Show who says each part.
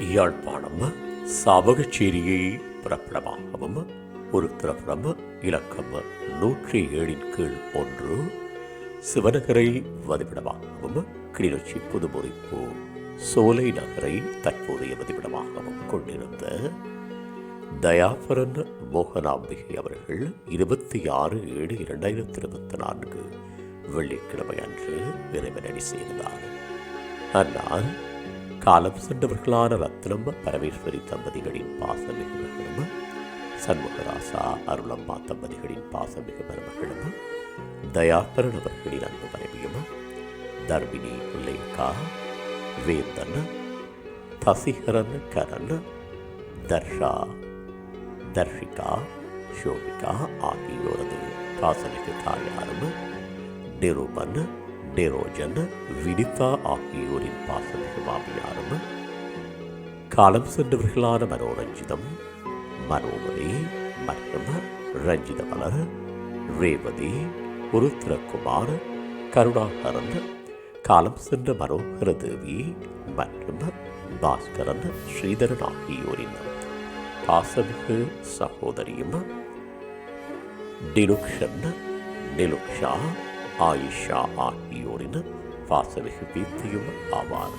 Speaker 1: யாழ்ப்பாணம் சாவகச்சேரியை பிறப்பிடமாகவும் ஒரு திரைப்படம் இலக்கம் நூற்றி ஏழின் கீழ் ஒன்று சிவநகரை வதிவிடமாகவும் கிளிநொச்சி புதுமுறிப்பு சோலை நகரை தற்போதைய வதிவிடமாகவும் கொண்டிருந்த தயாபரன் மோகனாம்பிகை அவர்கள் இருபத்தி ஆறு ஏழு இரண்டாயிரத்தி இருபத்தி நான்கு வெள்ளிக்கிழமை அன்று இறைவனடி செய்தார். ஆனால் காலம் சென்றவர்களான ரத்னம் பரமேஸ்வரி தம்பதிகளின் பாசமிகு மகளும் சண்முகராசா அருளம்மா தம்பதிகளின் பாசமிகு மருமகளும் தயாபரன் அவர்களின் அன்பு மனைவியும் தர்மினி லேகா வேந்தன் தசிகரன் கரன் தர்ஷா தர்ஷிகா ஷோபிகா ஆகியோரது பாசமிகு தாயாரும் நிருபன் நிரோஜன் வினிதா ஆகியோரின் பாசமிகு மாமியார் காலம் சென்றவர்களான மனோரஞ்சிதம் மனோமதி மற்றும் ரஞ்சித மலர் ரேவதி உருத்திரகுமார் கருணாகரன் காலம் சென்ற மனோகர தேவி மற்றும் பாஸ்கரன் ஸ்ரீதரன் ஆகியோரின் பாசமிகு சகோதரியும் டிலுக்ஷன் நிலுக்ஷா ஆயிஷா ஆகியோரின் பாசமிகு வீத்தியும் ஆவார்.